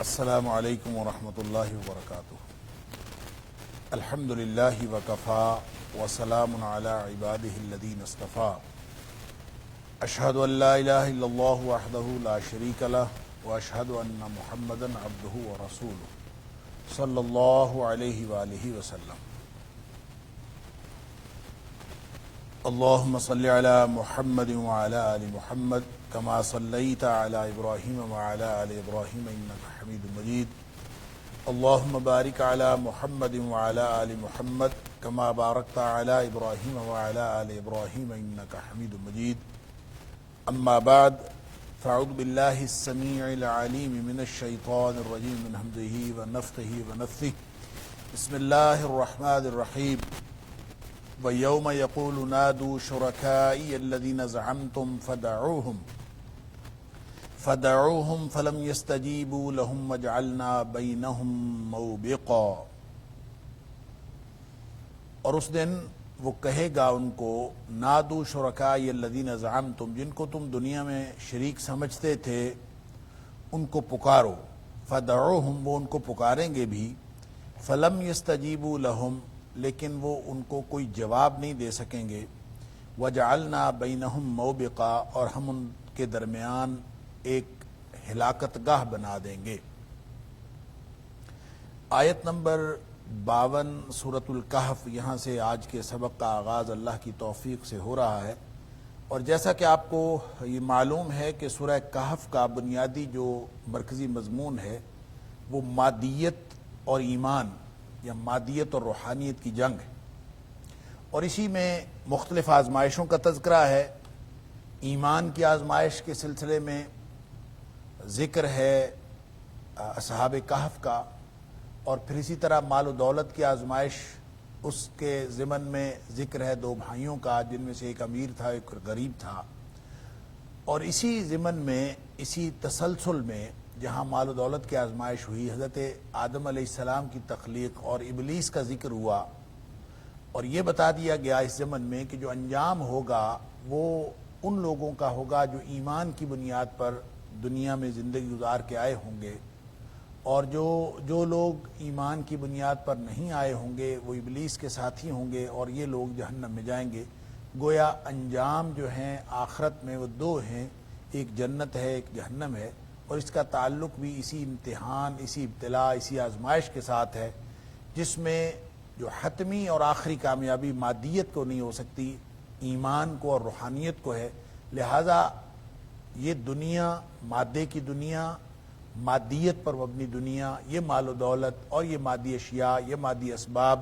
السلام عليكم ورحمة الله وبركاته. الحمد لله وكفى وسلام على عباده الذين اصطفى. أشهد أن لا إله إلا الله وحده لا شريك له وأشهد أن محمدا عبده ورسوله صلى الله عليه وآله وسلم. اللهم صل على محمد وعلى آل محمد كما صليت على إبراهيم وعلى آل إبراهيم إنك حميد مجيد. اللهم بارك على محمد وعلى آل محمد كما باركت على إبراهيم وعلى آل إبراهيم إنك حميد مجيد. أما بعد فأعوذ بالله السميع العليم من الشيطان الرجيم من همزه ونفخه ونفثه. بسم الله الرحمن الرحيم. ويوم يقول نادوا شركائي الذين زعمتم فدعوهم فدعوهم فلم يستجيبوا لهم وجعلنا بينهم موبقا اور اس دن وہ کہے گا ان کو نادو شرکائی الذین زعمتم، جن کو تم دنیا میں شریک سمجھتے تھے، ان کو پکارو۔ فدعوهم، وہ ان کو پکاریں گے بھی۔ فلم يستجيبوا لهم لیکن وہ ان کو کوئی جواب نہیں دے سکیں گے۔ وجعلنا بینہم موبقا اور ہم ان کے درمیان ایک ہلاکت گاہ بنا دیں گے۔ آیت نمبر باون صورت القحف یہاں سے آج کے سبق کا آغاز اللہ کی توفیق سے ہو رہا ہے۔ اور جیسا کہ آپ کو یہ معلوم ہے کہ سورہ کہف کا بنیادی جو مرکزی مضمون ہے، وہ مادیت اور ایمان یا مادیت اور روحانیت کی جنگ ہے۔ اور اسی میں مختلف آزمائشوں کا تذکرہ ہے۔ ایمان کی آزمائش کے سلسلے میں ذکر ہے اصحاب کہف کا۔ اور پھر اسی طرح مال و دولت کی آزمائش، اس کے ضمن میں ذکر ہے دو بھائیوں کا، جن میں سے ایک امیر تھا، ایک غریب تھا۔ اور اسی ضمن میں، اسی تسلسل میں جہاں مال و دولت کی آزمائش ہوئی، حضرت آدم علیہ السلام کی تخلیق اور ابلیس کا ذکر ہوا۔ اور یہ بتا دیا گیا اس زمن میں کہ جو انجام ہوگا، وہ ان لوگوں کا ہوگا جو ایمان کی بنیاد پر دنیا میں زندگی گزار کے آئے ہوں گے۔ اور جو جو لوگ ایمان کی بنیاد پر نہیں آئے ہوں گے، وہ ابلیس کے ساتھی ہوں گے اور یہ لوگ جہنم میں جائیں گے۔ گویا انجام جو ہیں آخرت میں وہ دو ہیں، ایک جنت ہے، ایک جہنم ہے۔ اور اس کا تعلق بھی اسی امتحان، اسی ابتلا اسی آزمائش کے ساتھ ہے، جس میں جو حتمی اور آخری کامیابی مادیت کو نہیں ہو سکتی، ایمان کو اور روحانیت کو ہے، لہذا یہ دنیا مادے کی دنیا، مادیت پر مبنی دنیا، یہ مال و دولت اور یہ مادی اشیاء، یہ مادی اسباب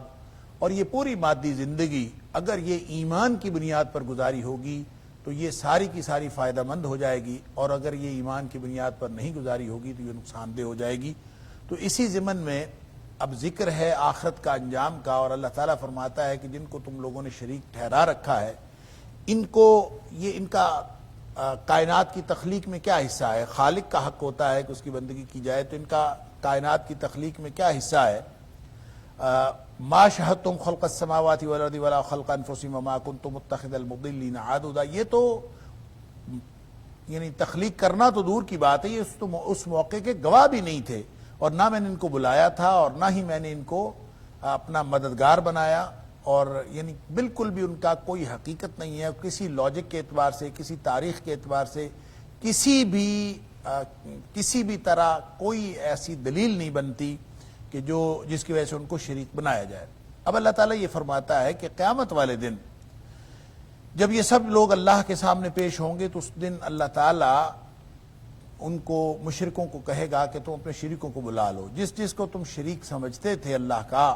اور یہ پوری مادی زندگی اگر یہ ایمان کی بنیاد پر گزاری ہوگی تو یہ ساری کی ساری فائدہ مند ہو جائے گی اور اگر یہ ایمان کی بنیاد پر نہیں گزاری ہوگی تو یہ نقصان دہ ہو جائے گی۔ تو اسی ضمن میں اب ذکر ہے آخرت کا انجام کا اور اللہ تعالیٰ فرماتا ہے کہ جن کو تم لوگوں نے شریک ٹھہرا رکھا ہے، ان کو یہ ان کا کائنات کی تخلیق میں کیا حصہ ہے؟ خالق کا حق ہوتا ہے کہ اس کی بندگی کی جائے تو ان کا کائنات کی تخلیق میں کیا حصہ ہے؟ ما شہدتم خلق السماوات والارض ولا خلق انفسهم وما كنتم متخذ المضلين عادا یہ تو یعنی تخلیق کرنا تو دور کی بات ہے، یہ اس موقع کے گواہ بھی نہیں تھے، اور نہ میں نے ان کو بلایا تھا اور نہ ہی میں نے ان کو اپنا مددگار بنایا، اور یعنی بالکل بھی ان کا کوئی حقیقت نہیں ہے، کسی لاجک کے اعتبار سے، کسی تاریخ کے اعتبار سے، کسی بھی کسی بھی طرح کوئی ایسی دلیل نہیں بنتی کہ جو جس کی وجہ سے ان کو شریک بنایا جائے۔ اب اللہ تعالیٰ یہ فرماتا ہے کہ قیامت والے دن جب یہ سب لوگ اللہ کے سامنے پیش ہوں گے تو اس دن اللہ تعالیٰ ان کو مشرکوں کو کہے گا کہ تم اپنے شریکوں کو بلا لو۔ جس جس کو تم شریک سمجھتے تھے اللہ کا،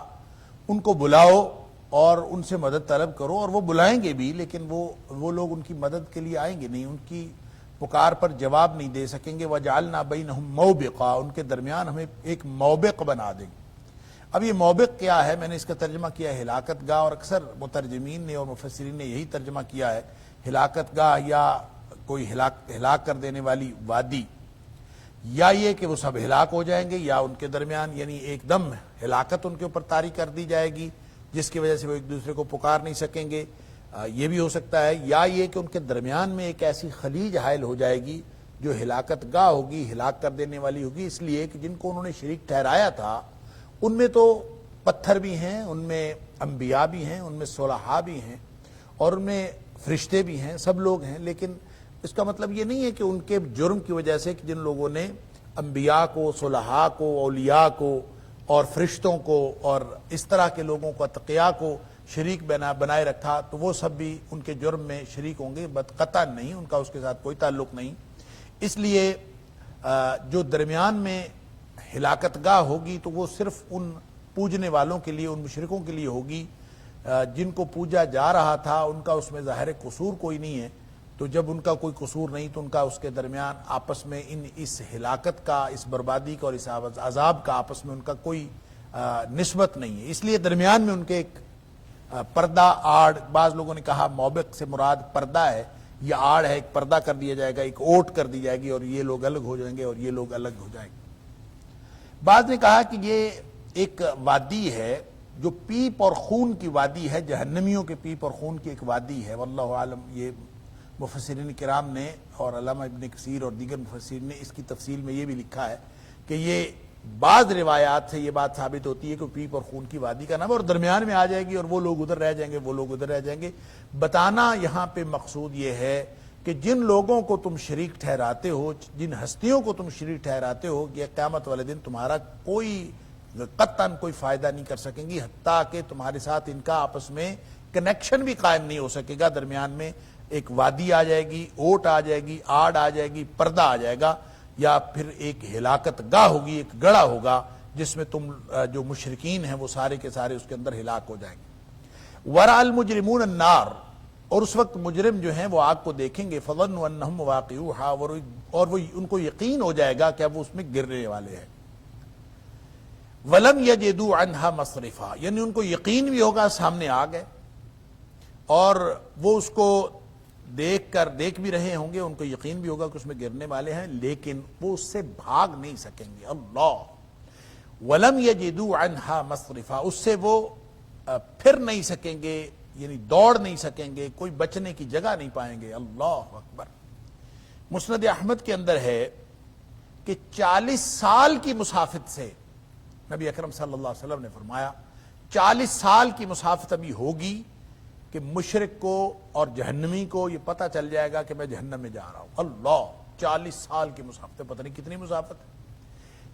ان کو بلاؤ اور ان سے مدد طلب کرو اور وہ بلائیں گے بھی، لیکن وہ وہ لوگ ان کی مدد کے لیے آئیں گے نہیں، ان کی پکار پر جواب نہیں دے سکیں گے وہ جالنا بین موبقا، ان کے درمیان ہمیں ایک موبق بنا دیں گے۔ اب یہ موبق کیا ہے؟ میں نے اس کا ترجمہ کیا ہے ہلاکت گاہ، اور اکثر مترجمین نے اور مفسرین نے یہی ترجمہ کیا ہے، ہلاکت گاہ یا کوئی ہلاک ہلاک کر دینے والی وادی۔ یا یہ کہ وہ سب ہلاک ہو جائیں گے، یا ان کے درمیان یعنی ایک دم ہلاکت ان کے اوپر طاری کر دی جائے گی، جس کی وجہ سے وہ ایک دوسرے کو پکار نہیں سکیں گے۔ یہ بھی ہو سکتا ہے، یا یہ کہ ان کے درمیان میں ایک ایسی خلیج حائل ہو جائے گی جو ہلاکت گاہ ہوگی، ہلاک کر دینے والی ہوگی۔ اس لیے کہ جن کو انہوں نے شریک ٹھہرایا تھا، ان میں تو پتھر بھی ہیں، ان میں انبیاء بھی ہیں، ان میں صلحاء بھی ہیں اور ان میں فرشتے بھی ہیں، سب لوگ ہیں۔ لیکن اس کا مطلب یہ نہیں ہے کہ ان کے جرم کی وجہ سے کہ جن لوگوں نے انبیاء کو، صلحاء کو، اولیاء کو اور فرشتوں کو اور اس طرح کے لوگوں کو، اتقیاء کو شریک بنا، بنائے رکھا تو وہ سب بھی ان کے جرم میں شریک ہوں گے، بد قطع نہیں، ان کا اس کے ساتھ کوئی تعلق نہیں۔ اس لیے جو درمیان میں ہلاکت گاہ ہوگی تو وہ صرف ان پوجنے والوں کے لیے، ان مشرقوں کے لیے ہوگی۔ جن کو پوجا جا رہا تھا، ان کا اس میں ظاہر قصور کوئی نہیں ہے۔ تو جب ان کا کوئی قصور نہیں تو ان کا اس کے درمیان آپس میں ان اس ہلاکت کا، اس بربادی کا اور اس عذاب کا آپس میں ان کا کوئی نسبت نہیں ہے۔ اس لیے درمیان میں ان کے ایک پردہ آڑ، بعض لوگوں نے کہا موبق سے مراد پردہ ہے، یہ آڑ ہے، ایک پردہ کر دیا جائے گا، ایک اوٹ کر دی جائے گی اور یہ لوگ الگ ہو جائیں گے اور یہ لوگ الگ ہو جائیں گے۔ بعض نے کہا کہ یہ ایک وادی ہے جو پیپ اور خون کی وادی ہے، جہنمیوں کے پیپ اور خون کی ایک وادی ہے۔ واللہ عالم، یہ مفسرین کرام نے اور علامہ ابن کثیر اور دیگر مفسرین نے اس کی تفصیل میں یہ بھی لکھا ہے کہ یہ بعض روایات سے یہ بات ثابت ہوتی ہے کہ پیپ اور خون کی وادی کا نام اور درمیان میں آ جائے گی اور وہ لوگ ادھر رہ جائیں گے، وہ لوگ ادھر رہ جائیں گے۔ بتانا یہاں پہ مقصود یہ ہے کہ جن لوگوں کو تم شریک ٹھہراتے ہو، جن ہستیوں کو تم شریک ٹھہراتے ہو، یہ قیامت والے دن تمہارا کوئی قطن کوئی فائدہ نہیں کر سکیں گی، حتیٰ کہ تمہارے ساتھ ان کا آپس میں کنیکشن بھی قائم نہیں ہو سکے گا۔ درمیان میں ایک وادی آ جائے گی، اوٹ آ جائے گی، آڑ آ جائے گی، پردہ آ جائے گا۔ یا پھر ایک ہلاکت گاہ ہوگی، ایک گڑا ہوگا، جس میں تم جو مشرقین ہیں، وہ سارے کے سارے اس کے اندر ہلاک ہو جائیں گے۔ ورا المجرمون النار۔ اور اس وقت مجرم جو ہیں، وہ آگ کو دیکھیں گے۔ فضن واقع اور وہ ان کو یقین ہو جائے گا کہ وہ اس میں گرنے والے ہیں۔ ولم یجدو عنہا مصرفا۔ یعنی ان کو یقین بھی ہوگا، سامنے آ گئے۔ اور وہ اس کو دیکھ کر دیکھ بھی رہے ہوں گے، ان کو یقین بھی ہوگا کہ اس میں گرنے والے ہیں، لیکن وہ اس سے بھاگ نہیں سکیں گے۔ اللہ۔ ولم یجدو عنہا مصرفا۔ اس سے وہ پھر نہیں سکیں گے یعنی دوڑ نہیں سکیں گے، کوئی بچنے کی جگہ نہیں پائیں گے۔ اللہ اکبر۔ مسند احمد کے اندر ہے کہ چالیس سال کی مسافت سے، نبی اکرم صلی اللہ علیہ وسلم نے فرمایا، چالیس سال کی مسافت ابھی ہوگی کہ مشرق کو اور جہنمی کو یہ پتہ چل جائے گا کہ میں جہنم میں جا رہا ہوں۔ اللہ، چالیس سال کی مسافت پتہ نہیں کتنی مسافت ہے۔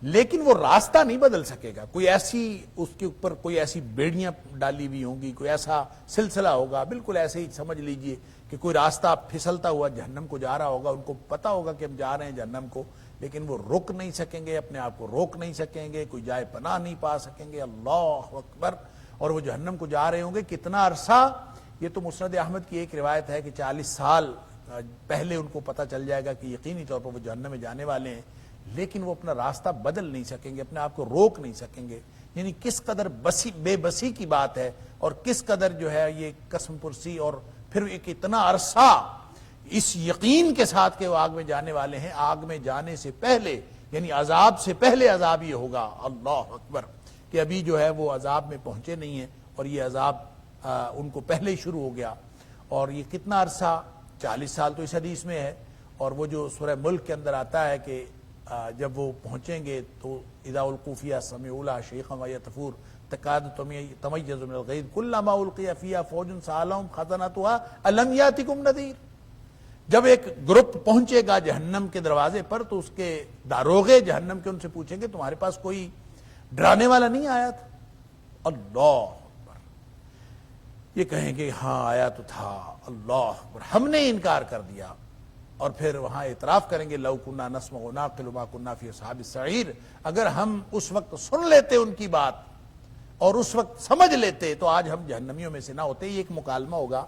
لیکن وہ راستہ نہیں بدل سکے گا۔ کوئی ایسی اس کے اوپر کوئی ایسی بیڑیاں ڈالی ہوئی ہوں گی، کوئی ایسا سلسلہ ہوگا۔ بالکل ایسے ہی سمجھ لیجیے کہ کوئی راستہ پھسلتا ہوا جہنم کو جا رہا ہوگا۔ ان کو پتا ہوگا کہ ہم جا رہے ہیں جہنم کو، لیکن وہ رک نہیں سکیں گے، اپنے آپ کو روک نہیں سکیں گے، کوئی جائے پناہ نہیں پا سکیں گے۔ اللہ اکبر۔ اور وہ جہنم کو جا رہے ہوں گے کتنا عرصہ یہ تو مسرد احمد کی ایک روایت ہے کہ چالیس سال پہلے ان کو پتہ چل جائے گا کہ یقینی طور پر وہ جہنم میں جانے والے ہیں، لیکن وہ اپنا راستہ بدل نہیں سکیں گے، اپنے آپ کو روک نہیں سکیں گے۔ یعنی کس قدر بسی، بے بسی کی بات ہے اور کس قدر جو ہے یہ قسم پرسی اور پھر ایک اتنا عرصہ اس یقین کے ساتھ کہ وہ آگ میں جانے والے ہیں۔ آگ میں جانے سے پہلے یعنی عذاب سے پہلے عذاب یہ ہوگا۔ اللہ اکبر، کہ ابھی جو ہے وہ عذاب میں پہنچے نہیں ہیں اور یہ عذاب ان کو پہلے ہی شروع ہو گیا۔ اور یہ کتنا عرصہ؟ چالیس سال تو اس حدیث میں ہے۔ اور وہ جو سورہ ملک کے اندر آتا ہے کہ جب وہ پہنچیں گے تو ادا القوفیہ سمیع اولا شیخ تفور تقاد تمیز من الغید کلما القی فیہ فوج سالم خزنتها الم یاتکم نذیر۔ جب ایک گروپ پہنچے گا جہنم کے دروازے پر، تو اس کے داروغے جہنم کے ان سے پوچھیں گے، تمہارے پاس کوئی ڈرانے والا نہیں آیا تھا؟ اللہ۔ یہ کہیں گے ہاں آیا تو تھا، اللہ ہم نے انکار کر دیا۔ اور پھر وہاں اعتراف کریں گے، لو کنہ نسم و قلما کنہ فی صحاب سعیر اگر ہم اس وقت سن لیتے ان کی بات اور اس وقت سمجھ لیتے، تو آج ہم جہنمیوں میں سے نہ ہوتے، یہ ایک مکالمہ ہوگا۔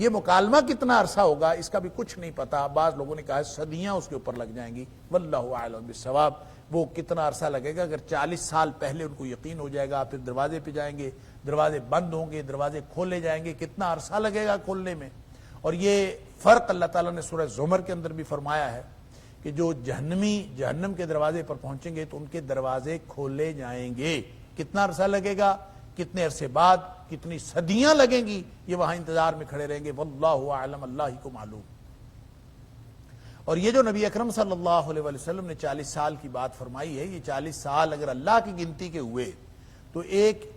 یہ مکالمہ کتنا عرصہ ہوگا اس کا بھی کچھ نہیں پتا۔ بعض لوگوں نے کہا صدیاں اس کے اوپر لگ جائیں گی۔ واللہ عالم بالثواب وہ کتنا عرصہ لگے گا؟ اگر چالیس سال پہلے ان کو یقین ہو جائے گا پھر دروازے پہ جائیں گے، دروازے بند ہوں گے، دروازے کھولے جائیں گے، کتنا عرصہ لگے گا کھولنے میں؟ اور یہ فرق اللہ تعالیٰ نے سورہ زمر کے اندر بھی فرمایا ہے کہ جو جہنمی، جہنم کے دروازے پر پہنچیں گے تو ان کے دروازے کھولے جائیں گے۔ کتنا عرصہ لگے گا؟ کتنے عرصے بعد؟ کتنی صدیاں لگیں گی، یہ وہاں انتظار میں کھڑے رہیں گے، واللہ عالم اللہ ہی کو معلوم۔ اور یہ جو نبی اکرم صلی اللہ علیہ وسلم نے چالیس سال کی بات فرمائی ہے، یہ چالیس سال اگر اللہ کی گنتی کے ہوئے تو ایک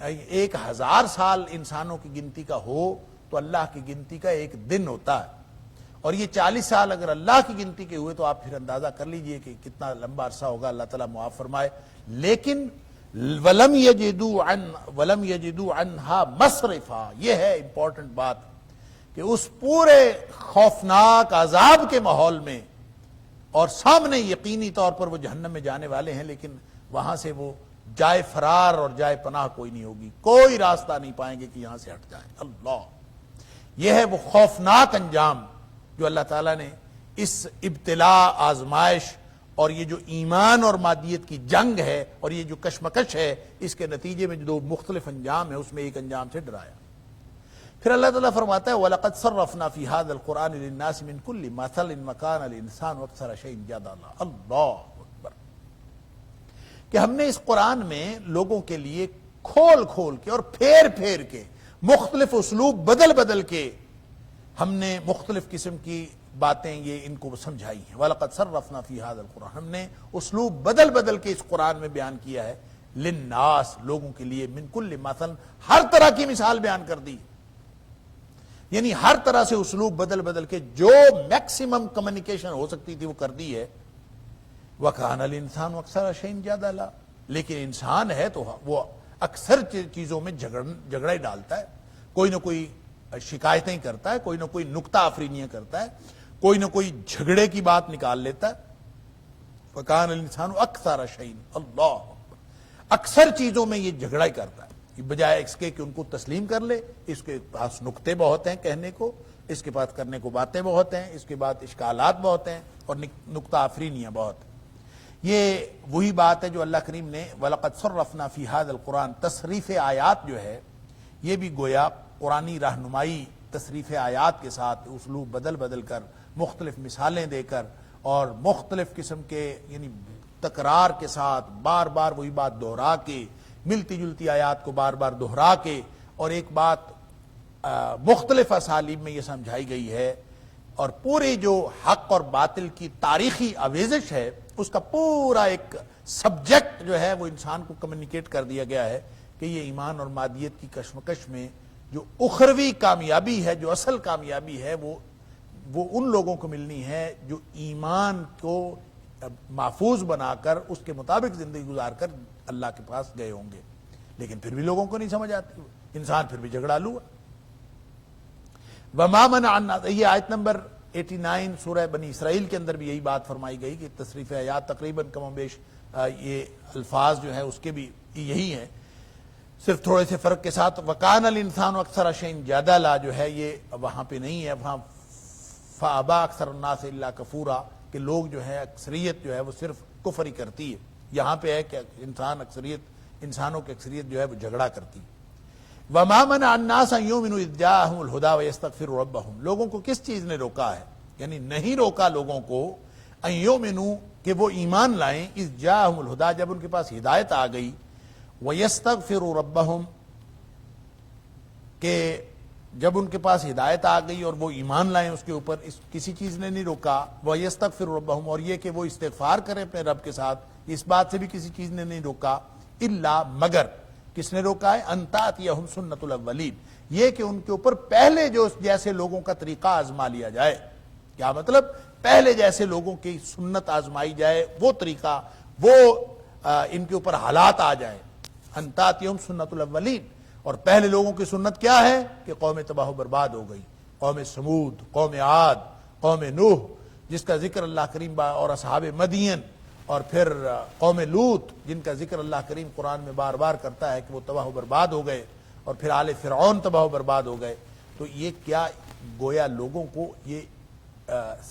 ایک ہزار سال انسانوں کی گنتی کا ہو تو اللہ کی گنتی کا ایک دن ہوتا ہے۔ اور یہ چالیس سال اگر اللہ کی گنتی کے ہوئے تو آپ پھر اندازہ کر لیجیے کہ کتنا لمبا عرصہ ہوگا، اللہ تعالیٰ معاف فرمائے۔ لیکن ولم یجدو عن ولم یجدو عنہا مصرفا۔ یہ ہے امپورٹنٹ بات کہ اس پورے خوفناک عذاب کے ماحول میں اور سامنے یقینی طور پر وہ جہنم میں جانے والے ہیں، لیکن وہاں سے وہ جائے فرار اور جائے پناہ کوئی نہیں ہوگی۔ کوئی راستہ نہیں پائیں گے کہ یہاں سے ہٹ جائیں۔ اللہ۔ یہ ہے وہ خوفناک انجام جو اللہ تعالیٰ نے اس ابتلا آزمائش اور یہ جو ایمان اور مادیت کی جنگ ہے اور یہ جو کشمکش ہے، اس کے نتیجے میں جو دو مختلف انجام ہے اس میں ایک انجام سے ڈرایا۔ پھر اللہ تعالیٰ فرماتا ہے، وَلَقَدْ صَرَّفْنَا فِي هَذَا الْقُرْآنِ لِلنَّاسِ مِن كُلِّ مَثَلٍ مَكَانَ الْإِنسَانُ أَكْثَرَ شَيْءٍ جَدَلًا اللہ اکبر۔ کہ ہم نے اس قرآن میں لوگوں کے لیے کھول کھول کے اور پھیر پھیر کے مختلف اسلوب بدل بدل کے ہم نے مختلف قسم کی باتیں یہ ان کو سمجھائی ہیں۔ وَلَقَدْ صَرَّفْنَا فِي هَذَا الْقُرْآنِ ہم نے اسلوب بدل بدل کے اس قرآن میں بیان کیا ہے۔ لِلنَّاسِ، لوگوں کے لیے من کل مثل، ہر طرح کی مثال بیان کر دی۔ یعنی ہر طرح سے اسلوب بدل بدل کے جو میکسیمم کمیونیکیشن ہو سکتی تھی وہ کر دی ہے۔ وَكَانَ الْإِنسَانُ اکثر شَيْن جَادَ لا لیکن انسان ہے تو وہ اکثر چیزوں میں جھگڑا ہی ڈالتا ہے۔ کوئی نہ کوئی شکایتیں کرتا ہے، کوئی نہ کوئی نکتہ آفرینیاں کرتا ہے۔ کوئی نہ کوئی جھگڑے کی بات نکال لیتا ہے۔ فکان الانسان اکثر شعین اللہ اکثر چیزوں میں یہ جھگڑا ہی کرتا ہے۔ بجائے اس کے کہ ان کو تسلیم کر لے۔ اس کے پاس نکتے بہت ہیں کہنے کو۔ اس کے پاس کرنے کو باتیں بہت ہیں۔ اس کے بعد اشکالات بہت ہیں اور نکتہ آفرینیاں بہت یہ وہی بات ہے جو اللہ کریم نے وَلَقَدْ صَرَّفْنَا فِي هَذَا الْقُرْآنِ تصریف آیات جو ہے، یہ بھی گویا قرآنی رہنمائی تصریف آیات کے ساتھ، اسلوب بدل بدل کر مختلف مثالیں دے کر اور مختلف قسم کے یعنی تکرار کے ساتھ بار بار وہی بات دہرا کے، ملتی جلتی آیات کو بار بار دہرا کے اور ایک بات مختلف اسالیب میں یہ سمجھائی گئی ہے اور پورے جو حق اور باطل کی تاریخی آویزش ہے، اس کا پورا ایک سبجیکٹ جو ہے وہ انسان کو کمیونیکیٹ کر دیا گیا ہے کہ یہ ایمان اور مادیت کی کشمکش میں جو اخروی کامیابی ہے، جو اصل کامیابی ہے، وہ وہ ان لوگوں کو ملنی ہے جو ایمان کو محفوظ بنا کر اس کے مطابق زندگی گزار کر اللہ کے پاس گئے ہوں گے۔ لیکن پھر بھی لوگوں کو نہیں سمجھ آتی۔ انسان پھر بھی جھگڑا لوا۔ ومامن یہ آیت نمبر 89 سورہ بنی اسرائیل کے اندر بھی یہی بات فرمائی گئی کہ تصریف آیات تقریباً کم و بیش یہ الفاظ جو ہے اس کے بھی یہی ہیں۔ صرف تھوڑے سے فرق کے ساتھ وکان الانسان اکثر اشین زیادہ لا جو ہے یہ وہاں پہ نہیں ہے، وہاں فابا اکثر الناس اللہ کفورا کہ لوگ جو ہے اکثریت جو ہے وہ صرف کفر ہی کرتی ہے یہاں پہ ہے کہ انسان اکثریت، انسانوں کی اکثریت جو ہے وہ جھگڑا کرتی وما منع الناس ان يؤمنوا اذ جاءهم الهدى ويستغفروا ربهم۔ لوگوں کو کس چیز نے روکا ہے؟ یعنی نہیں روکا لوگوں کو ان يؤمنوا کہ وہ ایمان لائیں۔ اذ جاءهم الهدى، جب ان کے پاس ہدایت آ گئی۔ ويستغفروا ربهم کہ جب ان کے پاس ہدایت آ گئی اور وہ ایمان لائیں اس کے اوپر، اس کسی چیز نے نہیں روکا۔ وہ یس تک پھر اور یہ کہ وہ استغفار کریں اپنے رب کے ساتھ، اس بات سے بھی کسی چیز نے نہیں روکا۔ اللہ مگر، کس نے روکا ہے؟ انتات یا سنت الاولین یہ کہ ان کے اوپر پہلے جو جیسے لوگوں کا طریقہ آزما لیا جائے۔ کیا مطلب؟ پہلے جیسے لوگوں کی سنت آزمائی جائے، وہ طریقہ، وہ ان کے اوپر حالات آ جائے انتات سنت الاولین اور پہلے لوگوں کی سنت کیا ہے کہ قوم تباہ و برباد ہو گئی۔ قوم سمود قوم عاد، قوم نوح، جس کا ذکر اللہ کریم اور اصحاب مدین اور پھر قوم لوت جن کا ذکر اللہ کریم قرآن میں بار بار کرتا ہے کہ وہ تباہ و برباد ہو گئے اور پھر آل فرعون تباہ و برباد ہو گئے۔ تو یہ کیا گویا لوگوں کو یہ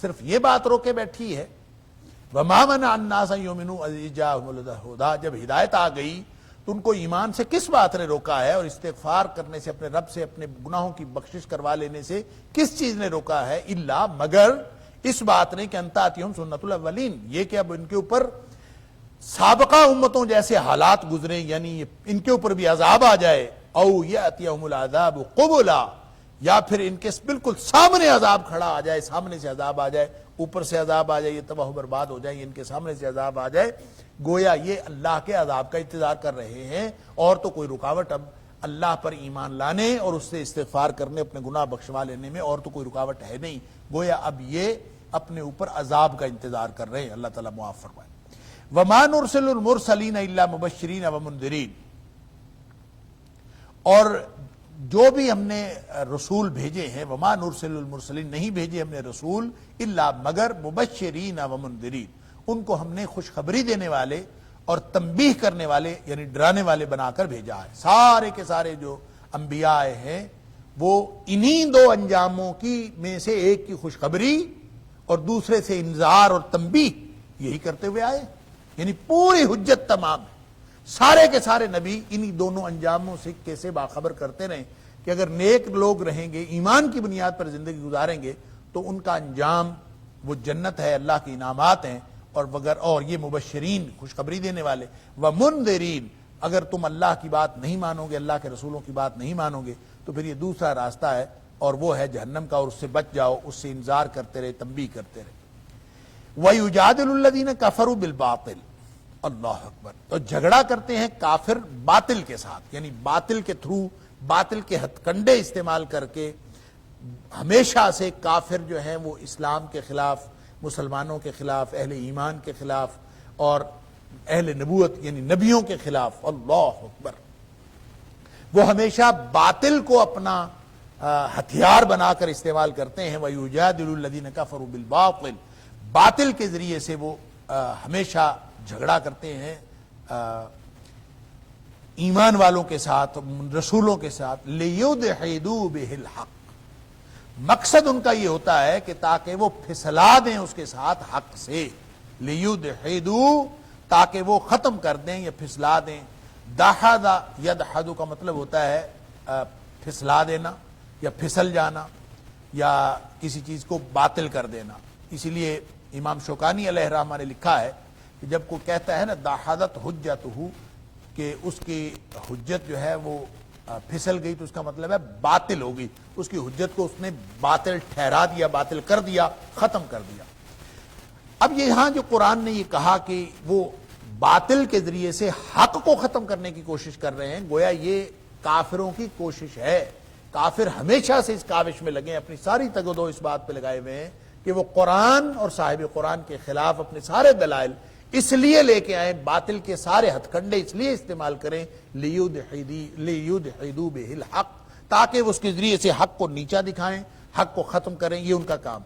صرف یہ بات روکے بیٹھی ہے۔ جب ہدایت آ گئی تو ان کو ایمان سے کس بات نے روکا ہے اور استغفار کرنے سے، اپنے رب سے، اپنے گناہوں کی بخشش کروا لینے سے کس چیز نے روکا ہے؟ اللہ مگر اس بات نے کہ انتاتی ہم سنت الاولین۔ یہ کہ اب ان کے اوپر سابقہ امتوں جیسے حالات گزرے یعنی ان کے اوپر بھی عذاب آ جائے، او العذاب قبلا، یا پھر ان کے بالکل سامنے عذاب کھڑا آ جائے، سامنے سے عذاب آ جائے، اوپر سے عذاب آ جائے، یہ تباہ برباد ہو جائے ان کے سامنے سے عذاب آ جائے۔ گویا یہ اللہ کے عذاب کا انتظار کر رہے ہیں، اور تو کوئی رکاوٹ اب اللہ پر ایمان لانے اور اس سے استغفار کرنے، اپنے گناہ بخشوا لینے میں اور تو کوئی رکاوٹ ہے نہیں۔ گویا اب یہ اپنے اوپر عذاب کا انتظار کر رہے ہیں۔ اللہ تعالیٰ معاف فرمائے۔ ومان ارسل المرسلین اللہ مبشرین و منذرین اور جو بھی ہم نے رسول بھیجے ہیں ومان ارسل المرسلین نہیں بھیجے ہم نے رسول اللہ مگر مبشرین و منذرین ان کو ہم نے خوشخبری دینے والے اور تنبیہ کرنے والے یعنی ڈرانے والے بنا کر بھیجا ہے۔ سارے کے سارے جو انبیاء آئے ہیں، وہ انہی دو انجاموں کی میں سے ایک کی خوشخبری اور دوسرے سے انذار اور تنبیہ یہی کرتے ہوئے آئے۔ یعنی پوری حجت تمام ہے۔ سارے کے سارے نبی انہی دونوں انجاموں سے کیسے باخبر کرتے رہیں کہ اگر نیک لوگ رہیں گے، ایمان کی بنیاد پر زندگی گزاریں گے، تو ان کا انجام وہ جنت ہے، اللہ کے انعامات ہیں۔ اور وگر اور یہ مبشرین خوشخبری دینے والے وہ منذرین، اگر تم اللہ کی بات نہیں مانو گے، اللہ کے رسولوں کی بات نہیں مانو گے، تو پھر یہ دوسرا راستہ ہے اور وہ ہے جہنم کا اور اس سے بچ جاؤ، اس سے انتظار کرتے رہے، تنبیہ کرتے رہے۔ وَيُجَادِلُ الَّذِينَ كَفَرُوا بِالْبَاطِلِ۔ اللہ اکبر۔ تو جھگڑا کرتے ہیں کافر باطل کے ساتھ یعنی باطل کے تھرو، باطل کے ہتھ کنڈے استعمال کر کے ہمیشہ سے کافر جو ہیں وہ اسلام کے خلاف مسلمانوں کے خلاف، اہل ایمان کے خلاف اور اہل نبوت یعنی نبیوں کے خلاف۔ اللہ اکبر۔ وہ ہمیشہ باطل کو اپنا ہتھیار بنا کر استعمال کرتے ہیں۔ وَيُجَادِلُ الَّذِينَ كَفَرُوا بِالْبَاطِلِ۔ باطل کے ذریعے سے وہ ہمیشہ جھگڑا کرتے ہیں ایمان والوں کے ساتھ، رسولوں کے ساتھ۔ لِيُدْحِدُوا بِهِ الْحَقِّ۔ مقصد ان کا یہ ہوتا ہے کہ تاکہ وہ پھسلا دیں اس کے ساتھ حق سے۔ لیدحدو تاکہ وہ ختم کر دیں یا پھسلا دیں۔ داحدا یدحدو کا مطلب ہوتا ہے پھسلا دینا یا پھسل جانا یا کسی چیز کو باطل کر دینا۔ اسی لیے امام شوکانی علیہ الرحمہ نے لکھا ہے کہ جب کوئی کہتا ہے نا داحدت حجت کہ اس کی حجت جو ہے وہ پھسل گئی تو اس کا مطلب ہے باطل ہو گئی۔ اس کی حجت کو اس نے باطل ٹھہرا دیا، باطل کر دیا، ختم کر دیا۔ اب یہاں جو قرآن نے یہ کہا کہ وہ باطل کے ذریعے سے حق کو ختم کرنے کی کوشش کر رہے ہیں، گویا یہ کافروں کی کوشش ہے۔ کافر ہمیشہ سے اس کاوش میں لگے ہیں، اپنی ساری تگ و دو اس بات پہ لگائے ہوئے ہیں کہ وہ قرآن اور صاحب قرآن کے خلاف اپنے سارے دلائل اس لیے لے کے آئیں باطل کے سارے ہتھ کنڈے اس لیے استعمال کریں لیودحدو بہ الحق، تاکہ وہ اس کے ذریعے سے حق کو نیچا دکھائیں، حق کو ختم کریں، یہ ان کا کام۔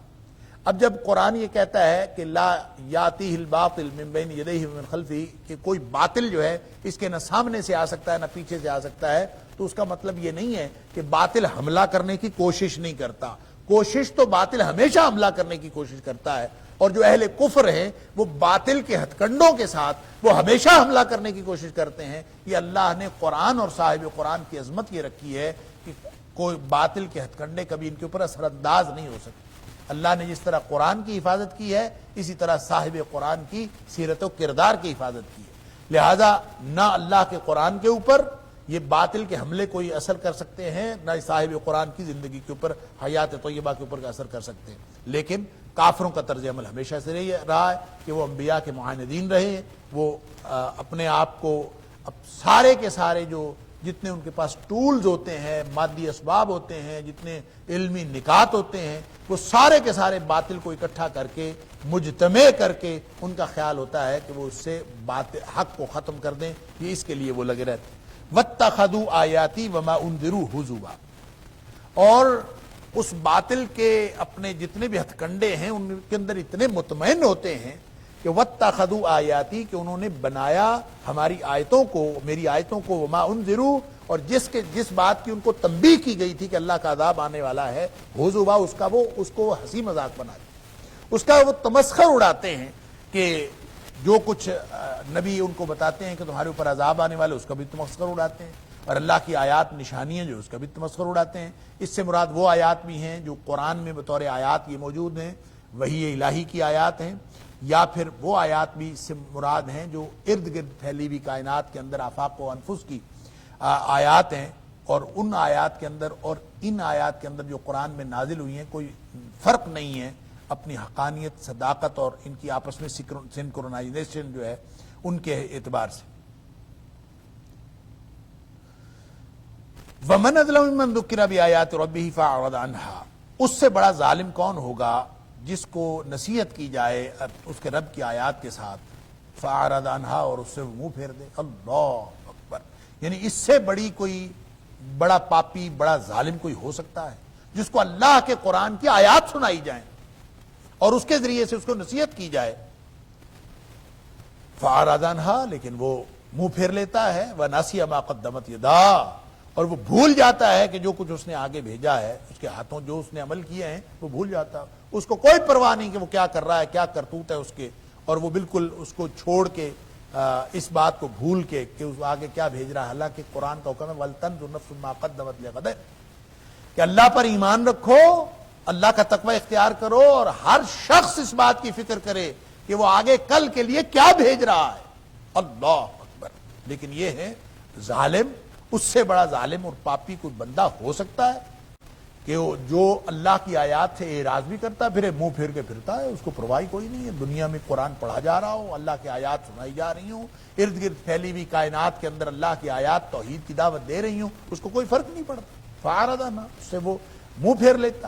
اب جب قرآن یہ کہتا ہے کہ لا یاتی الباطل من بین یدیہ من خلفی کہ کوئی باطل جو ہے، اس کے نہ سامنے سے آ سکتا ہے، نہ پیچھے سے آ سکتا ہے، تو اس کا مطلب یہ نہیں ہے کہ باطل حملہ کرنے کی کوشش نہیں کرتا۔ کوشش تو باطل ہمیشہ حملہ کرنے کی کوشش کرتا ہے اور جو اہل کفر ہیں، وہ باطل کے ہتھ کنڈوں کے ساتھ وہ ہمیشہ حملہ کرنے کی کوشش کرتے ہیں۔ یہ اللہ نے قرآن اور صاحب قرآن کی عظمت یہ رکھی ہے کہ کوئی باطل کے ہتھ کنڈے کبھی ان کے اوپر اثر انداز نہیں ہو سکتے۔ اللہ نے جس طرح قرآن کی حفاظت کی ہے، اسی طرح صاحب قرآن کی سیرت و کردار کی حفاظت کی ہے۔ لہذا نہ اللہ کے قرآن کے اوپر یہ باطل کے حملے کوئی اثر کر سکتے ہیں، نہ صاحب قرآن کی زندگی کے اوپر، حیات طیبہ کے اوپر کا اثر کر سکتے ہیں۔ لیکن کافروں کا طرز عمل ہمیشہ سے رہی رہا ہے کہ وہ انبیاء کے معاندین رہے ہیں وہ اپنے آپ کو، اب سارے کے سارے جو جتنے ان کے پاس ٹولز ہوتے ہیں، مادی اسباب ہوتے ہیں، جتنے علمی نکات ہوتے ہیں، وہ سارے کے سارے باطل کو اکٹھا کر کے، مجتمع کر کے ان کا خیال ہوتا ہے کہ وہ اس سے بات، حق کو ختم کر دیں، یہ اس کے لیے وہ لگے رہتے وَاتَّخَذُوا آیاتی وما انذروا حضوا اور اس باطل کے اپنے جتنے بھی ہتھ کنڈے ہیں، ان کے اندر اتنے مطمئن ہوتے ہیں کہ وَاتَّخَذُوا آیاتی، کہ انہوں نے بنایا ہماری آیتوں کو، میری آیتوں کو، وما انذروا اور جس کے، جس بات کی ان کو تنبیہ کی گئی تھی کہ اللہ کا عذاب آنے والا ہے حضوا اس کا وہ، اس کو ہنسی مذاق بنا دیا۔ اس کا وہ تمسخر اڑاتے ہیں کہ جو کچھ نبی ان کو بتاتے ہیں کہ تمہارے اوپر عذاب آنے والے اس کا بھی تمسخر اڑاتے ہیں۔ اور اللہ کی آیات نشانیاں جو اس کا بھی تمسخر اڑاتے ہیں۔ اس سے مراد وہ آیات بھی ہیں جو قرآن میں بطور آیات یہ موجود ہیں، وہی الہی کی آیات ہیں، یا پھر وہ آیات بھی اس سے مراد ہیں جو ارد گرد پھیلی ہوئی کائنات کے اندر آفاق و انفس کی آیات ہیں۔ اور ان آیات کے اندر اور ان آیات کے اندر جو قرآن میں نازل ہوئی ہیں، کوئی فرق نہیں ہے۔ اپنی حقانیت، صداقت اور ان کی آپس میں سنکرونائزیشن جو ہے، ان کے اعتبار سے۔ ومن ادلم من ذکر بآیات ربہ فاعرض عنہا اس سے بڑا ظالم کون ہوگا جس کو نصیحت کی جائے اس کے رب کی آیات کے ساتھ؟ فاعرض عنہا اور اس سے منہ پھیر دے۔ اللہ اکبر۔ یعنی اس سے بڑی کوئی بڑا پاپی، بڑا ظالم کوئی ہو سکتا ہے جس کو اللہ کے قرآن کی آیات سنائی جائیں اور اس کے ذریعے سے اس کو نصیحت کی جائے۔ فاعرض عنہا لیکن وہ منہ پھیر لیتا ہے۔ وہ ناسی ما قدمت یدا اور وہ بھول جاتا ہے کہ جو کچھ اس نے آگے بھیجا ہے اس کے ہاتھوں جو اس نے عمل کیے ہیں وہ بھول جاتا اس کو کوئی پرواہ نہیں کہ وہ کیا کر رہا ہے کیا کرتوت ہے اس کے۔ اور وہ بالکل اس کو چھوڑ کے آ, اس بات کو بھول کے کہ اس آگے کیا بھیج رہا ہے۔ اللہ کے قرآن کا حکم ہے ولطن نفس ما قدمت کہ اللہ پر ایمان رکھو اللہ کا تقوی اختیار کرو اور ہر شخص اس بات کی فکر کرے کہ وہ آگے کل کے لیے کیا بھیج رہا ہے۔ اللہ اکبر۔ لیکن یہ ہے ظالم اس سے بڑا ظالم اور پاپی کوئی بندہ ہو سکتا ہے کہ جو اللہ کی آیات سے اعراض بھی کرتا ہے، پھر منہ پھیر کے پھرتا ہے، اس کو پرواہی کوئی نہیں ہے۔ دنیا میں قرآن پڑھا جا رہا ہو، اللہ کی آیات سنائی جا رہی ہوں، ارد گرد پھیلی ہوئی کائنات کے اندر اللہ کی آیات توحید کی دعوت دے رہی ہوں، اس کو کوئی فرق نہیں پڑتا۔ فاردا نا اس سے وہ منہ پھیر لیتا۔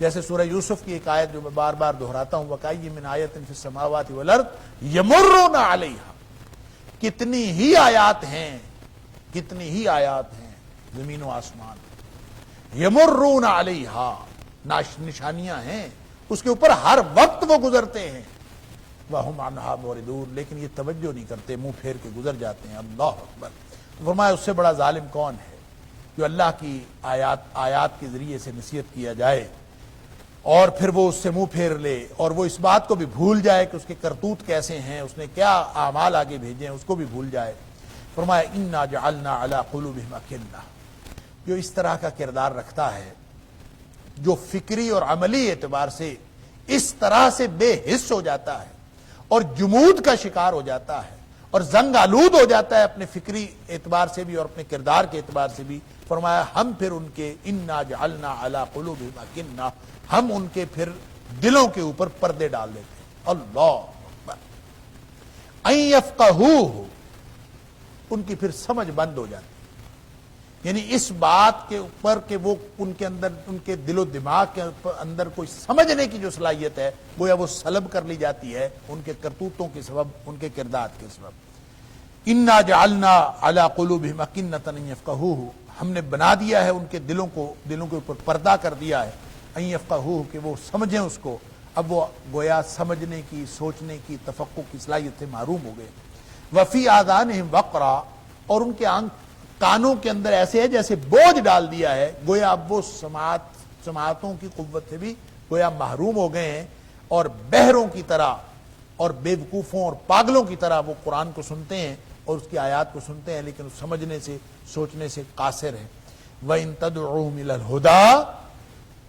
جیسے سورہ یوسف کی ایک آیت جو میں بار بار دہراتا ہوں وکائی من آیت فی السماوات والارض یمرون علیہا کتنی ہی آیات ہیں کتنی ہی آیات ہیں زمین و آسمان یمرون علیہا نشانیاں ہیں۔ اس کے اوپر ہر وقت وہ گزرتے ہیں۔ وہم عنہا موردون لیکن یہ توجہ نہیں کرتے، منہ پھیر کے گزر جاتے ہیں۔ اللہ اکبر۔ تو فرمایا، اس سے بڑا ظالم کون ہے جو اللہ کی آیات آیات کے ذریعے سے نصیحت کیا جائے اور پھر وہ اس سے منہ پھیر لے اور وہ اس بات کو بھی بھول جائے کہ اس کے کرتوت کیسے ہیں، اس نے کیا اعمال آگے بھیجے ہیں، اس کو بھی بھول جائے۔ فرمایا، انا جعلنا علی قلوبہم اکنہ جو اس طرح کا کردار رکھتا ہے، جو فکری اور عملی اعتبار سے اس طرح سے بے حص ہو جاتا ہے اور جمود کا شکار ہو جاتا ہے اور زنگ آلود ہو جاتا ہے اپنے فکری اعتبار سے بھی اور اپنے کردار کے اعتبار سے بھی، فرمایا، ہم پھر ان کے انا جعلنا علی قلوبہم اکنہ ہم ان کے پھر دلوں کے اوپر پردے ڈال دیتے ہیں۔ اللہ اکبر۔ ان کی پھر سمجھ بند ہو جاتی یعنی اس بات کے اوپر کہ وہ ان کے اندر ان کے دل و دماغ کے اندر کوئی سمجھنے کی جو صلاحیت ہے گویا وہ سلب کر لی جاتی ہے ان کے کرتوتوں کے سبب، ان کے کردار کے سبب۔ انا جعلنا علی قلوبہم اکنۃ ان ہم نے بنا دیا ہے ان کے دلوں کو، دلوں کے اوپر پردہ کر دیا ہے۔ ان یفقہوہ کہ وہ سمجھیں اس کو۔ اب وہ گویا سمجھنے کی، سوچنے کی تفقع کی صلاحیت سے محروم ہو گئے۔ وفی آذانہم وقرا اور ان کے آنکھ کانوں کے اندر ایسے ہے جیسے بوجھ ڈال دیا ہے۔ گویا اب وہ سماعت، سماعتوں کی قوت سے بھی گویا محروم ہو گئے ہیں اور بہروں کی طرح اور بے وقوفوں اور پاگلوں کی طرح وہ قرآن کو سنتے ہیں اور اس کی آیات کو سنتے ہیں، لیکن سمجھنے سے، سوچنے سے قاصر ہے وَإِن تَدْعُوهُمْ إِلَى الْهُدَى۔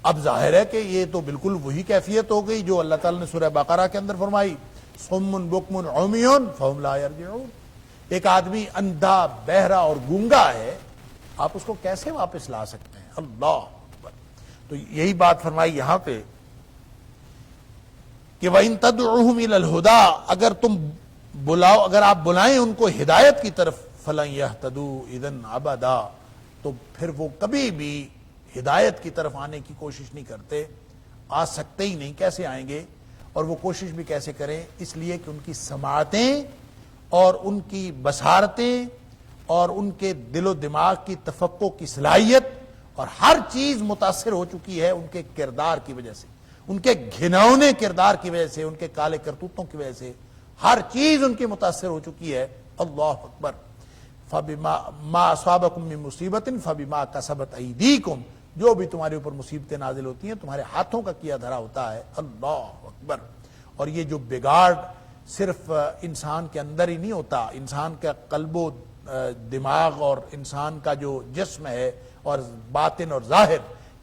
اب ظاہر ہے کہ یہ تو بالکل وہی کیفیت ہو گئی جو اللہ تعالیٰ نے سورہ بقرہ کے اندر فرمائی۔ صم بکم عمیون، فہم لا یرجعون۔ ایک آدمی اندھا، بہرا اور گونگا ہے، آپ اس کو کیسے واپس لا سکتے ہیں؟ اللہ اکبر۔ تو یہی بات فرمائی یہاں پہ کہ وہ ان تدعوہم الی الہدا اگر تم بلاؤ، اگر آپ بلائیں ان کو ہدایت کی طرف، فلن یہتدو اذن ابدا تو پھر وہ کبھی بھی ہدایت کی طرف آنے کی کوشش نہیں کرتے، آ سکتے ہی نہیں، کیسے آئیں گے؟ اور وہ کوشش بھی کیسے کریں؟ اس لیے کہ ان کی سماعتیں اور ان کی بصارتیں اور ان کے دل و دماغ کی تفقع کی صلاحیت اور ہر چیز متاثر ہو چکی ہے ان کے کردار کی وجہ سے۔ ان کے گھنونے کردار کی وجہ سے، ان کے کالے کرتوتوں کی وجہ سے ہر چیز ان کی متاثر ہو چکی ہے۔ اللہ اکبر۔ فبما ما اصابکم من مصیبت فبما کسبت ایدیکم۔ جو بھی تمہارے اوپر مصیبتیں نازل ہوتی ہیں، تمہارے ہاتھوں کا کیا دھرا ہوتا ہے، اللہ اکبر۔ اور یہ جو بگاڑ صرف انسان کے اندر ہی نہیں ہوتا، انسان کا قلب و دماغ اور انسان کا جو جسم ہے اور باطن اور ظاہر،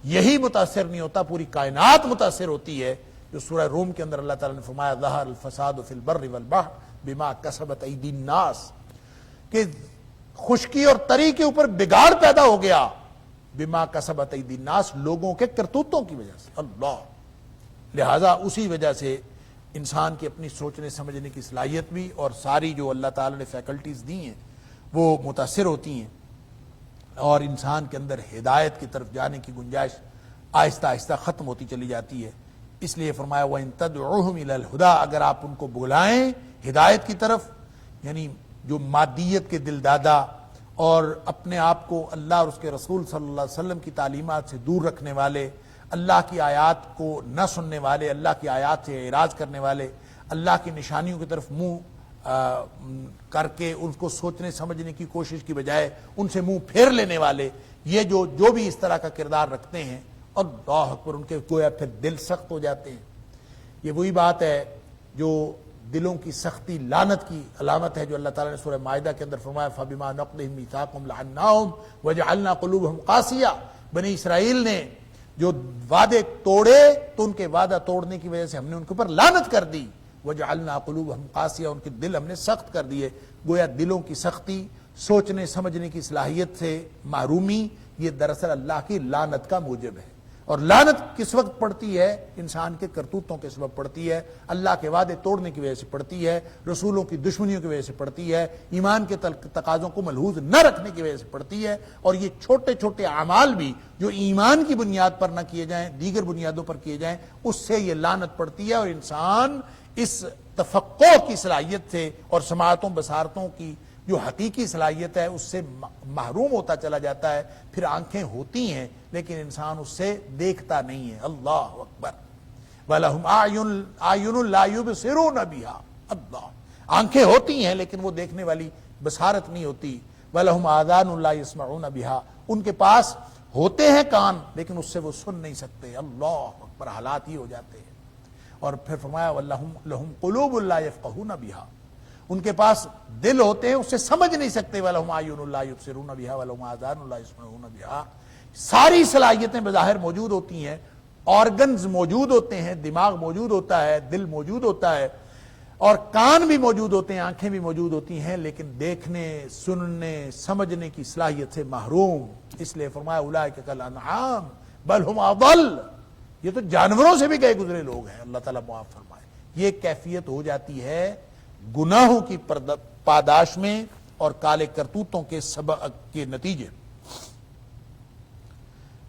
یہی متاثر نہیں ہوتا، پوری کائنات متاثر ہوتی ہے۔ جو سورہ روم کے اندر اللہ تعالیٰ نے فرمایا، ظہر الفساد فی البر والبحر بما کسبت ایدی الناس، کہ خشکی اور تری کے اوپر بگاڑ پیدا ہو گیا۔ بما کا سبت ناس لوگوں کے کرتوتوں کی وجہ سے۔ اللہ۔ لہذا اسی وجہ سے انسان کی اپنی سوچنے، سمجھنے کی صلاحیت بھی اور ساری جو اللہ تعالی نے فیکلٹیز دی ہیں، وہ متاثر ہوتی ہیں۔ اور انسان کے اندر ہدایت کی طرف جانے کی گنجائش آہستہ آہستہ ختم ہوتی چلی جاتی ہے۔ اس لیے فرمایا وہ الہدا اگر آپ ان کو بلائیں ہدایت کی طرف یعنی جو مادیت کے دل دادا اور اپنے آپ کو اللہ اور اس کے رسول صلی اللہ علیہ وسلم کی تعلیمات سے دور رکھنے والے، اللہ کی آیات کو نہ سننے والے، اللہ کی آیات سے اعراض کرنے والے، اللہ کی نشانیوں کی طرف منہ کر کے ان کو سوچنے، سمجھنے کی کوشش کی بجائے ان سے منہ پھیر لینے والے۔ یہ جو جو بھی اس طرح کا کردار رکھتے ہیں اور پر ان کے گویا پھر دل سخت ہو جاتے ہیں۔ یہ وہی بات ہے جو دلوں کی سختی لانت کی علامت ہے جو اللہ تعالیٰ نے سورہ معاہدہ کے اندر فرمایا، فبما نقضهم ميثاقهم لعناهم وجعلنا قلوبهم قاسیہ بنی اسرائیل نے جو وعدے توڑے تو ان کے وعدہ توڑنے کی وجہ سے ہم نے ان کے اوپر لانت کر دی۔ وجعلنا قلوبهم قاسیہ ان کے دل ہم نے سخت کر دیے۔ گویا دلوں کی سختی، سوچنے، سمجھنے کی صلاحیت سے محرومی، یہ دراصل اللہ کی لانت کا موجب ہے۔ اور لانت کس وقت پڑتی ہے؟ انسان کے کرتوتوں کے سبب پڑتی ہے، اللہ کے وعدے توڑنے کی وجہ سے پڑتی ہے، رسولوں کی دشمنیوں کی وجہ سے پڑتی ہے، ایمان کے تقاضوں کو ملحوظ نہ رکھنے کی وجہ سے پڑتی ہے، اور یہ چھوٹے چھوٹے اعمال بھی جو ایمان کی بنیاد پر نہ کیے جائیں، دیگر بنیادوں پر کیے جائیں، اس سے یہ لانت پڑتی ہے، اور انسان اس تفقع کی صلاحیت سے اور سماعتوں بسارتوں کی جو حقیقی صلاحیت ہے، اس سے محروم ہوتا چلا جاتا ہے، پھر آنکھیں ہوتی ہیں، لیکن انسان اس سے دیکھتا نہیں ہے۔ اللہ اکبر۔ اللہ۔ آنکھیں ہوتی ہیں، لیکن وہ دیکھنے والی بسارت نہیں ہوتی۔ بلحم آدان اللہ اسمعون بہا ان کے پاس ہوتے ہیں کان، لیکن اس سے وہ سن نہیں سکتے۔ اللہ اکبر۔ حالات ہی ہو جاتے ہیں۔ اور پھر فرمایا لہم قلوب اللہ یفقہون بہا ان کے پاس دل ہوتے ہیں اسے سمجھ نہیں سکتے ساری صلاحیتیں بظاہر موجود ہوتی ہیں آرگنز موجود ہوتے ہیں، دماغ موجود ہوتا ہے، دل موجود ہوتا ہے، اور کان بھی موجود ہوتے ہیں، آنکھیں بھی موجود ہوتی ہیں، لیکن دیکھنے، سننے، سمجھنے کی صلاحیت سے محروم۔ اس لیے فرمایا کل انعام، بل ہم اضل۔ یہ تو جانوروں سے بھی گئے گزرے لوگ ہیں، اللہ تعالیٰ معاف فرمائے۔ یہ کیفیت ہو جاتی ہے گناہوں کی پاداش میں اور کالے کرتوتوں کے سبق کے نتیجے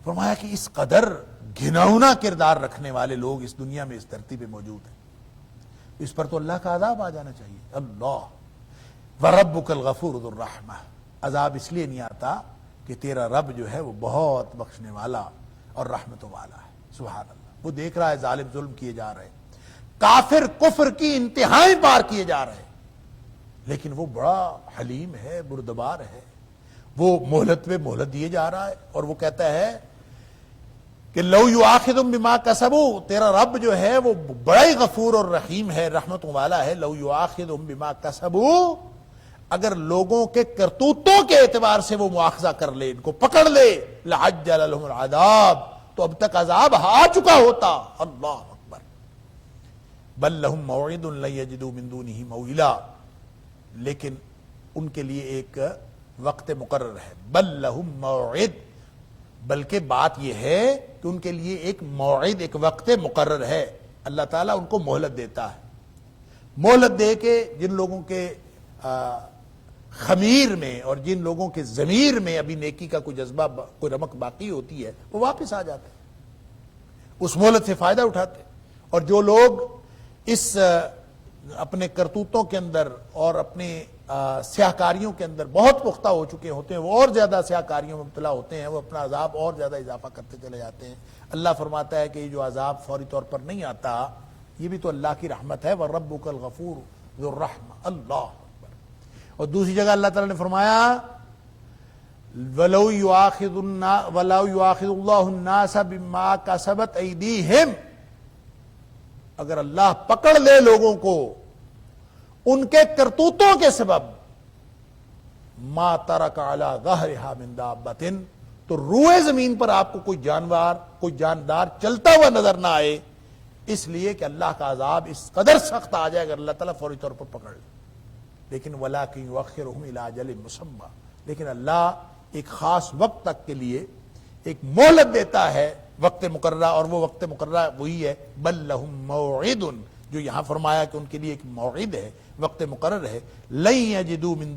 فرمایا کہ اس قدر گھنونا کردار رکھنے والے لوگ اس دنیا میں اس دھرتی پہ موجود ہیں۔ اس پر تو اللہ کا عذاب آ جانا چاہیے۔ اللہ ورب الغفور الرحمہ۔ عذاب اس لیے نہیں آتا کہ تیرا رب جو ہے وہ بہت بخشنے والا اور رحمتوں والا ہے۔ سبحان اللہ۔ وہ دیکھ رہا ہے، ظالم ظلم کیے جا رہے ہیں۔ کافر کفر کی انتہائی پار کیے جا رہے ہیں۔ لیکن وہ بڑا حلیم ہے، بردبار ہے۔ وہ مہلت پہ مہلت دیے جا رہا ہے اور وہ کہتا ہے کہ لو یو آخر بما کسبو، تیرا رب جو ہے وہ بڑا ہی غفور اور رحیم ہے رحمتوں والا ہے۔ لو یو آخر بما کسبو، اگر لوگوں کے کرتوتوں کے اعتبار سے وہ مواخذہ کر لے، ان کو پکڑ لے۔ لعجل لهم العذاب، تو اب تک عذاب آ چکا ہوتا۔ اللہ بل لہم موعد یجدو من دونه موئلا۔ لیکن ان کے لیے ایک وقت مقرر ہے۔ بل لہم موعد۔ بلکہ بات یہ ہے کہ ان کے لیے ایک موعد، ایک وقت مقرر ہے۔ اللہ تعالیٰ ان کو مہلت دیتا ہے۔ مہلت دے کے جن لوگوں کے خمیر میں اور جن لوگوں کے ضمیر میں ابھی نیکی کا کوئی جذبہ، کوئی رمک باقی ہوتی ہے، وہ واپس آ جاتے اس مہلت سے فائدہ اٹھاتے اور جو لوگ اس اپنے کرتوتوں کے اندر اور اپنے سیاہکاریوں کے اندر بہت پختہ ہو چکے ہوتے ہیں، وہ اور زیادہ سیاہکاریوں میں مبتلا ہوتے ہیں، وہ اپنا عذاب اور زیادہ اضافہ کرتے چلے جاتے ہیں۔ اللہ فرماتا ہے کہ یہ جو عذاب فوری طور پر نہیں آتا، یہ بھی تو اللہ کی رحمت ہے وہ رب کل غفور اللہ اور دوسری جگہ اللہ تعالیٰ نے فرمایا، ولو اللہ الناس بما کسبت ایدیہم اگر اللہ پکڑ لے لوگوں کو، ان کے کرتوتوں کے سبب، ما ترک علی ظہرها من دابتن تو روئے زمین پر آپ کو کوئی جانور کوئی جاندار چلتا ہوا نظر نہ آئے۔ اس لیے کہ اللہ کا عذاب اس قدر سخت آ جائے، اگر اللہ تعالیٰ فوری طور پر پکڑ لے۔ لیکن ولا کی وخر مسمہ لیکن اللہ ایک خاص وقت تک کے لیے ایک مہلت دیتا ہے وقت مقررہ اور وہ وقت مقررہ وہی ہے، بل لہم موعد جو یہاں فرمایا کہ ان کے لیے ایک موعد ہے، وقت مقرر ہے لئی یجدو من